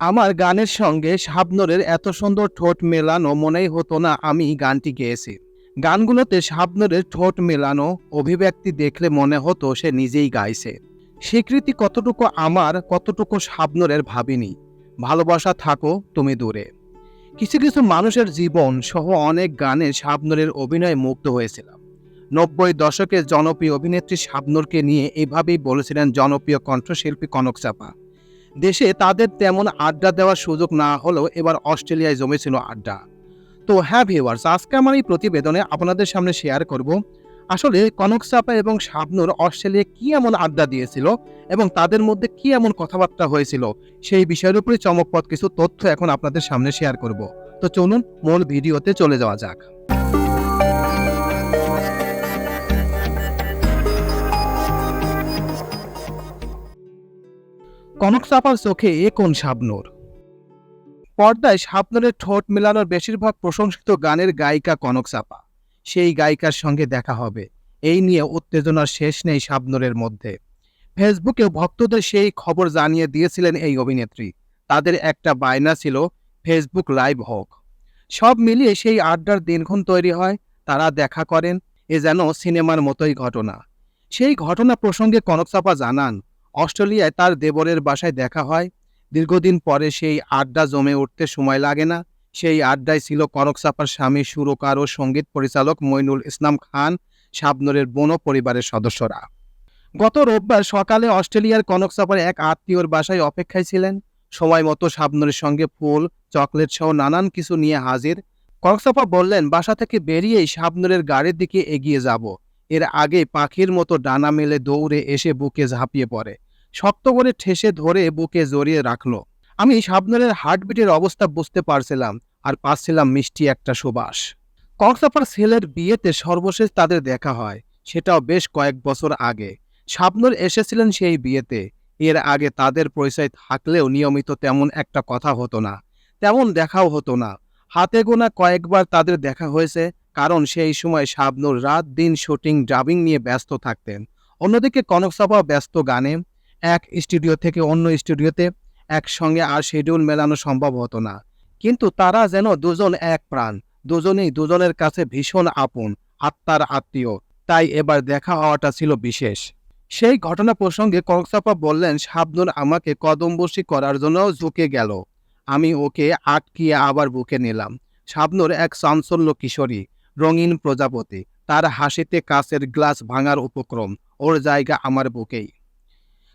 আমার গানের সঙ্গে শাবনরের এত সুন্দর ঠোঁট মেলানো মনেই হতো না আমি গানটি গেয়েছি। গানগুলোতে শাবনরের ঠোঁট মেলানো অভিব্যক্তি দেখলে মনে হতো সে নিজেই গাইছে। স্বীকৃতি কতটুকু আমার, কতটুকু শাবনরের ভাবিনি। ভালোবাসা থাকো তুমি দূরে। কিছু কিছু মানুষের জীবন সহ অনেক গানে শাবনরের অভিনয়ে মুগ্ধ হয়েছিলাম। নব্বই দশকের জনপ্রিয় অভিনেত্রী শাবনরকে নিয়ে এভাবেই বলেছিলেন জনপ্রিয় কণ্ঠশিল্পী কনক চাপা। দেশে তাদের তেমন আড্ডা দেওয়ার সুযোগ না হলেও এবার অস্ট্রেলিয়ায় জমেছিল আড্ডা। তো হ্যাঁ ভিউয়ার্স, আজকে আমার এই প্রতিবেদনে আপনাদের সামনে শেয়ার করব, আসলে কনক চাপা এবং শাবনূর অস্ট্রেলিয়ায় কি এমন আড্ডা দিয়েছিল এবং তাদের মধ্যে কি এমন কথাবার্তা হয়েছিল, সেই বিষয়ের উপরে চমকপদ কিছু তথ্য এখন আপনাদের সামনে শেয়ার করব। তো চলুন মূল ভিডিওতে চলে যাওয়া যাক। কনক চাপার চোখে এ কোন শাবনূর? পর্দায় শাবনূরের ঠোঁট মেলানোর বেশিরভাগ প্রশংসিত গানের গায়িকা কনক চাপা। সেই গায়িকার সঙ্গে দেখা হবে। এই নিয়ে উত্তেজনার শেষ নেই শাবনূরের মধ্যে। ফেসবুকে ভক্তদের সেই খবর জানিয়ে দিয়েছিলেন এই অভিনেত্রী। তাদের একটা বায়না ছিল, ফেসবুক লাইভ হোক। সব মিলিয়ে সেই আড্ডার দিনক্ষণ তৈরি হয়, তারা দেখা করেন, এ যেন সিনেমার মতোই ঘটনা। সেই ঘটনা প্রসঙ্গে কনক চাপা জানান অস্ট্রেলিয়ায় তার দেবরের বাসায় দেখা হয়। দীর্ঘদিন পরে সেই আড্ডা জমে উঠতে সময় লাগে না। সেই আড্ডায় ছিল কনক চাপার স্বামী, সুরকার ও সংগীত পরিচালক মইনুল ইসলাম খান, শাবনরের বন পরিবারের সদস্যরা। গত রোববার সকালে অস্ট্রেলিয়ার কনক চাপার এক আত্মীয়র বাসায় অপেক্ষায় ছিলেন। সময় মতো শাবনরের সঙ্গে ফুল, চকলেট সহ নানান কিছু নিয়ে হাজির। কনকচাপা বললেন, বাসা থেকে বেরিয়েই শাবনরের গাড়ির দিকে এগিয়ে যাব। এর আগে পাখির মতো ডানা মেলে দৌড়ে এসে বুকে ঝাঁপিয়ে পড়ে। শক্ত করে ঠেসে ধরে বুকে জড়িয়ে রাখল। আমি শাবনরের হার্টবিটের অবস্থা বুঝতে পারছিলাম আর পাচ্ছিলাম মিষ্টি একটা সুবাস। কক্সাপার ছেলের বিয়েতে সর্বশেষ তাদের দেখা হয়, সেটাও বেশ কয়েক বছর আগে। শাবনর এসেছিলেন সেই বিয়েতে। এর আগে তাদের পরিচয় থাকলেও নিয়মিত তেমন একটা কথা হতো না, তেমন দেখাও হতো না। হাতে গোনা কয়েকবার তাদের দেখা হয়েছে, কারণ সেই সময় শাবনুর রাত দিন শুটিং, ডাবিং নিয়ে ব্যস্ত থাকতেন। অন্যদিকে কনকসাপা ব্যস্ত গানে এক স্টুডিও থেকে অন্য স্টুডিওতে একসঙ্গে আর শিডিউল মেলানো সম্ভব হতো না। কিন্তু তারা যেন দুজন এক প্রাণ, দুজনেই দুজনের কাছে ভীষণ আপন, আত্মার আত্মীয়। তাই এবার দেখা হওয়াটা ছিল বিশেষ। সেই ঘটনা প্রসঙ্গে কনকসাপা বললেন, শাবনুর আমাকে কদমবসি করার জন্য ঝুঁকে গেল। আমি ওকে আটকিয়ে আবার বুকে নিলাম। শাবনুর এক চাঞ্চল্য কিশোরী, রঙিন প্রজাপতি। তার হাসিতে কাচের গ্লাস ভাঙার উপক্রম। ওর জায়গা আমার বুকেই।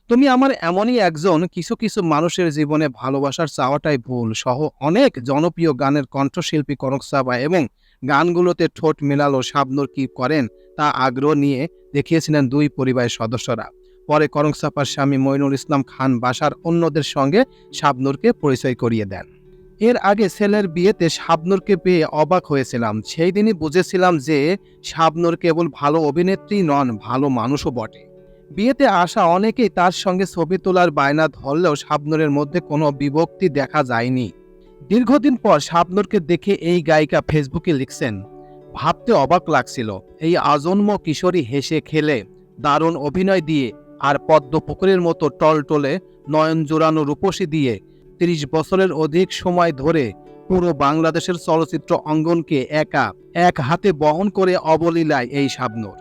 তুমি আমার এমনই একজন কিছু কিছু মানুষের জীবনে ভালোবাসার চাওয়াটাই ভুল। সহ অনেক জনপ্রিয় গানের কণ্ঠশিল্পী কনক সাবা এবং গানগুলোতে ঠোঁট মেলালো শাবনুর কি করেন তা আগ্রহ নিয়ে দেখিয়েছিলেন দুই পরিবারের সদস্যরা। পরে করং সাপার স্বামী মইনুল ইসলাম খান বাসার অন্যদের সঙ্গে শাবনুরকে পরিচয় করিয়ে দেন। এর আগে ছেলের বিয়েতে শাবনুরকে পেয়ে অবাক হয়েছিলাম। সেই দিনই বুঝেছিলাম যে শাবনুর কেবল ভালো অভিনেত্রী নন, ভালো মানুষও বটে। বিয়েতে আসা অনেকেই তার সঙ্গে ছবি তোলার বায়না ধরলেও শাবনুরের মধ্যে কোনো বিভক্তি দেখা যায়নি। দীর্ঘদিন পর শাবনুরকে দেখে এই গায়িকা ফেসবুকে লিখছেন, ভাবতে অবাক লাগছিল, এই আজন্ম কিশোরী হেসে খেলে, দারুণ অভিনয় দিয়ে, আর পদ্ম পুকুরের মতো টলটলে, নয়ন জোড়ানো রূপসী দিয়ে, তিরিশ বছরের অধিক সময় ধরে পুরো বাংলাদেশের চলচ্চিত্র অঙ্গনকে একা, এক হাতে বহন করে অবলীলায় এই শাবনুর।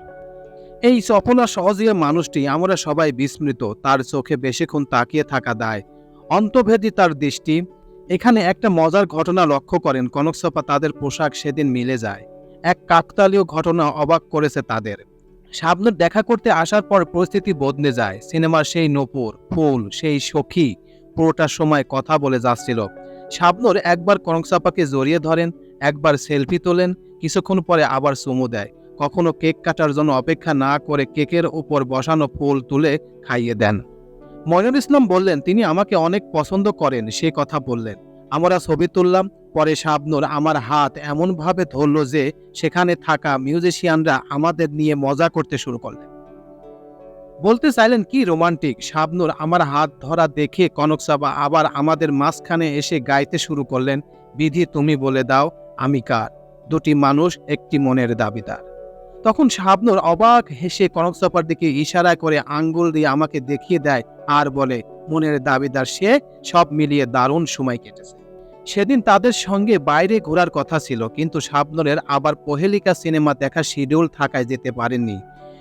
এই সফলা সহজীয় মানুষটি, আমরা সবাই বিস্মৃত, তার চোখে বেশিক্ষণ তাকিয়ে থাকা দায়। অন্তভেদী তার দৃষ্টি। এখানে একটা মজার ঘটনা লক্ষ্য করেন, কনকসপা তাদের পোশাক সেদিন মিলে যায়। এক কাকতালীয় ঘটনা অবাক করেছে তাদের। শাবনুর দেখা করতে আসার পর পরিস্থিতি বদলে যায়। সিনেমার সেই নপুর, ফুল, সেই সখী, পুরোটা সময় কথা বলে যাচ্ছিল। শাবনুর একবার কনকসাপাকে জড়িয়ে ধরেন, একবার সেলফি তোলেন, কিছুক্ষণ পরে আবার চুমু দেয়। কখনো কেক কাটার জন্য অপেক্ষা না করে কেকের উপর বসানো ফুল তুলে খাইয়ে দেন। ময়নুল ইসলাম বললেন, তিনি আমাকে অনেক পছন্দ করেন, সে কথা বললেন। আমরা ছবি তুললাম, পরে শাবনুর আমার হাত এমনভাবে ধরল যে সেখানে থাকা মিউজিশিয়ানরা আমাদের নিয়ে মজা করতে শুরু করলেন। বলতে চাইলেন, কি রোমান্টিক, শাবনুর আমার হাত ধরা দেখে কনকসাবা আবার আমাদের মাঝখানে এসে গাইতে শুরু করলেন। বিধি তুমি বলে দাও, আমি কার? দুটি মানুষ একটি মনের দাবিদার। তখন শাবনুর অবাক হেসে কনক দিকে ইশারা করে আঙ্গুল দিয়ে আমাকে দেখিয়ে দেয় আর বলে, মনের দাবিদার সে, সব মিলিয়ে দারুণ সময় কেটেছে। সেদিন তাদের সঙ্গে বাইরে ঘোরার কথা ছিল, কিন্তু শাবনুরের আবার পহেলিকা সিনেমা দেখা শিডিউল থাকায় যেতে পারেননি।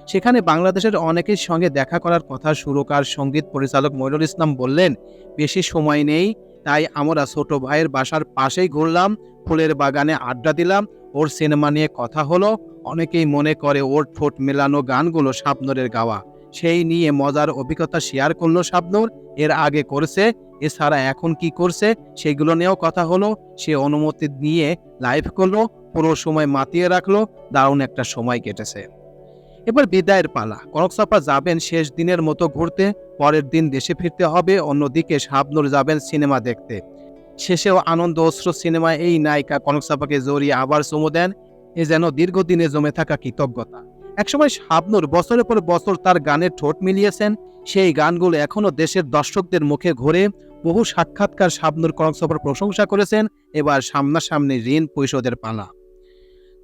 সেখানে বাংলাদেশের অনেকের সঙ্গে দেখা করার কথা সুরকার সংগীত পরিচালক মইনুল ইসলাম বললেন, বেশি সময় নেই তাই আমরা ছোট ভাইয়ের বাসার পাশেই ঘুরলাম, ফুলের বাগানে আড্ডা দিলাম, ওর সিনেমা নিয়ে কথা হলো। অনেকেই মনে করে ওর ঠোঁট মেলানো গানগুলো শাবনুরের গাওয়া। সেই নিয়ে মজার অভিজ্ঞতা শেয়ার করল শাবনুর, এর আগে করছে, এছাড়া এখন কি করছে সেগুলো নিয়েও কথা হলো। সে অনুমতি নিয়ে লাইভ করল, পুরো সময় মাতিয়ে রাখল, দারুণ একটা সময় কেটেছে। এবার বিদায়ের পালা। কনকসাপা যাবেন শেষ দিনের মতো ঘুরতে, পরের দিন দেশে ফিরতে হবে, অন্যদিকে শাবনুর যাবেন সিনেমা দেখতে। শেষেও আনন্দ অস্ত্র সিনেমায় এই নায়িকা কনকসাপাকে জড়িয়ে আবার চুমু দেন, এ যেন দীর্ঘদিনে জমে থাকা কৃতজ্ঞতা। একসময় শাবনুর বছরের পর বছর তার গানের ঠোঁট মিলিয়েছেন, সেই গানগুলো এখনও দেশের দর্শকদের মুখে ঘুরে। বহু সাক্ষাৎকার শাবনুর কনকসাপার প্রশংসা করেছেন, এবার সামনাসামনি ঋণ পরিশোধের পালা।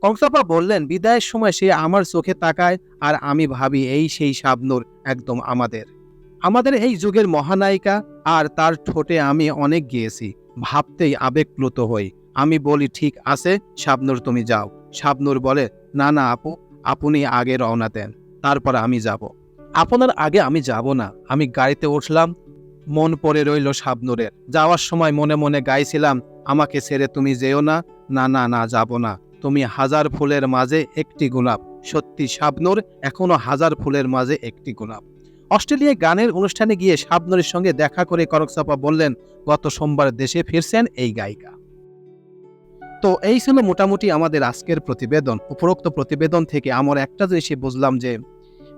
কনকসাপা বললেন, বিদায়ের সময় সে আমার চোখে তাকায় আর আমি ভাবি এই সেই শাবনুর একদম আমাদের। আমাদের এই যুগের মহানায়িকা আর তার ঠোঁটে আমি অনেক গিয়েছি, ভাবতেই আবেগপ্লুত হই। আমি বলি, ঠিক আছে, শাবনুর, তুমি যাও। শাবনুর বলে, না না, আপু, আপনি আগে রওনা দেন, তারপর আমি যাব। আপনার আগে আমি যাব না, আমি গাড়িতে উঠলাম, মন পড়ে রইল শাবনুরের। যাওয়ার সময় মনে মনে গাইছিলাম, আমাকে ছেড়ে তুমি যেও না না না না, যাব না। তুমি হাজার ফুলের মাঝে একটি গোলাপ। সত্যি, শাবনুর এখনও হাজার ফুলের মাঝে একটি গোলাপ। অস্ট্রেলিয়ায় গানের অনুষ্ঠানে গিয়ে শাবনুরের সঙ্গে দেখা করে করকসাপা বললেন, গত সোমবার দেশে ফিরছেন এই গায়িকা। তো এই ছিল মোটামুটি আমাদের আজকের প্রতিবেদন। উপরোক্ত প্রতিবেদন থেকে আমার একটা জিনিসই বুঝলাম যে,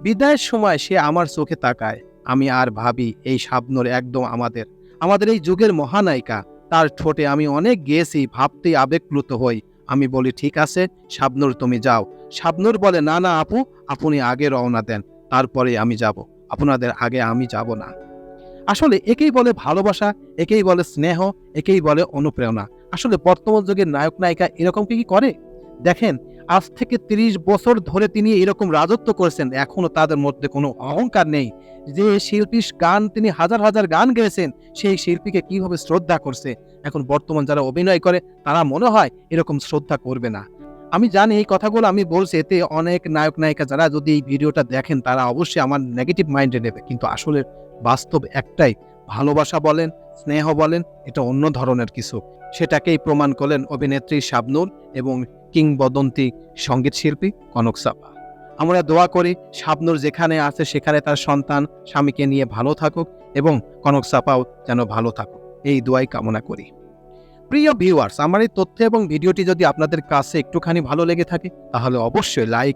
বিদায়ের সময় সে আমার চোখে তাকায়। আমি আর ভাবি, এই শাবনুর একদম আমাদের। আমাদের এই যুগের মহানায়িকা। তার ঠোঁটে আমি অনেক গেয়েছি, ভাবতেই আবেগপ্লুত হই। আমি বলি, ঠিক আছে, শাবনুর, তুমি যাও। শাবনুর বলে, না না, আপু, আপনি আগে রওনা দেন তারপরে আমি যাব। আপনাদের আগে আমি যাব না। আসলে একেই বলে ভালোবাসা, একেই বলে স্নেহ, একেই বলে অনুপ্রেরণা। আসলে বর্তমান যুগের নায়ক নায়িকা এরকম কি করে? দেখেন, আজ থেকে ৩০ বছর ধরে তিনি এরকম রাজত্ব করেছেন, এখনও তাদের মধ্যে কোনো অহংকার নেই। যে শিল্পী গান তিনি হাজার হাজার গান গেয়েছেন, সেই শিল্পীকে কীভাবে শ্রদ্ধা করছে? এখন বর্তমান যারা অভিনয় করে, তারা মনে হয় এরকম শ্রদ্ধা করবে না। আমি জানি এই কথাগুলো আমি বলছি, এতে অনেক নায়ক, নায়িকা যারা যদি এই ভিডিওটা দেখেন, তারা অবশ্যই আমার নেগেটিভ মাইন্ডে নেবে। কিন্তু আসলে বাস্তব একটাই ভালোবাসা বলেন, স্নেহ বলেন, এটা অন্য ধরনের কিছু। সেটাকেই প্রমাণ করলেন অভিনেত্রী শাবনুর এবং কিংবদন্তি সংগীত শিল্পী কনক সাপা আমরা দোয়া করি শাবনুর যেখানে আছে সেখানে তার সন্তান, স্বামীকে নিয়ে ভালো থাকুক এবং কনক সাপাও যেন ভালো থাকুক। এই দোয়াই কামনা করি। প্রিয় ভিউয়ার্স আমার এই তথ্য এবং ভিডিওটি যদি আপনাদের কাছে একটুখানি ভালো লেগে থাকে, তাহলে অবশ্যই লাইক